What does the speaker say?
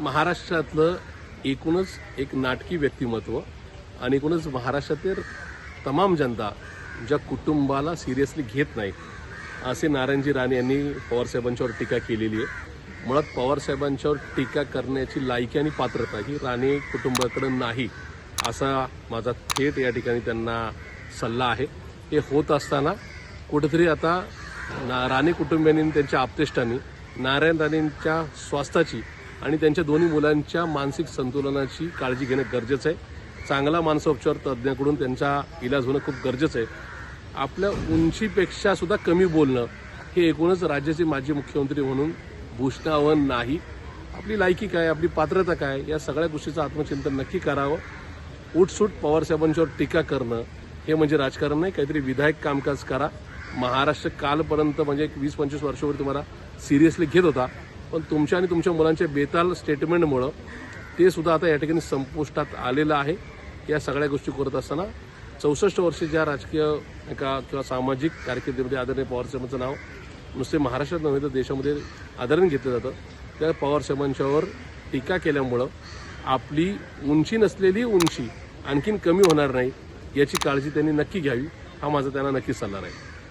महाराष्ट्रातलं एकूणच एक नाटकी व्यक्तिमत्व आणि एकूणच महाराष्ट्रातील तमाम जनता ज्या कुटुंबाला सिरियसली घेत नाही असे नारायणजी राणे यांनी पवारसाहेबांच्यावर टीका केलेली आहे. मुळात पवारसाहेबांच्यावर टीका करण्याची लायकी आणि पात्रता ही राणे कुटुंबाकडं नाही असा माझा थेट या ठिकाणी त्यांना सल्ला आहे. हे होत असताना कुठेतरी आता ना राणे कुटुंबियांनी त्यांच्या आपतेष्टांनी नारायण राणेंच्या स्वास्थ्याची आणि त्यांच्या दोन्ही मुलांच्या मानसिक संतुलनाची काळजी घेणं गरजेचं आहे. चांगला मानसोपचार तज्ज्ञाकडून त्यांचा इलाज होणं खूप गरजेचं आहे. आपल्या उंचीपेक्षा सुद्धा कमी बोलणं हे एकूणच राज्याचे माजी मुख्यमंत्री म्हणून भूषणावं नाही. आपली लायकी काय आपली पात्रता काय या सगळ्या गोष्टीचं आत्मचिंतन नक्की करावं. उठसूट पवारसाहेबांच्यावर टीका करणं हे म्हणजे राजकारण नाही काहीतरी विधायक कामकाज करा. महाराष्ट्र कालपर्यंत म्हणजे एक वीस पंचवीस वर्षावर तुम्हाला सिरियसली घेत होता. पण तुमच्या आणि तुमच्या मुलांच्या बेताल स्टेटमेंटमुळं ते सुद्धा आता या ठिकाणी संपुष्टात आलेलं आहे. या सगळ्या गोष्टी करत असताना चौसष्ट वर्षे ज्या राजकीय एका किंवा सामाजिक कारकिर्दीमध्ये आदरणीय पवारसाहेबांचं नाव नुसते महाराष्ट्रात नव्हे तर देशामध्ये आदरण घेतलं जातं त्या पवारसाहेबांच्यावर टीका केल्यामुळं आपली उंची नसलेली उंची आणखीन कमी होणार नाही याची काळजी त्यांनी नक्की घ्यावी हा माझा त्यांना नक्की सल्ला राहील.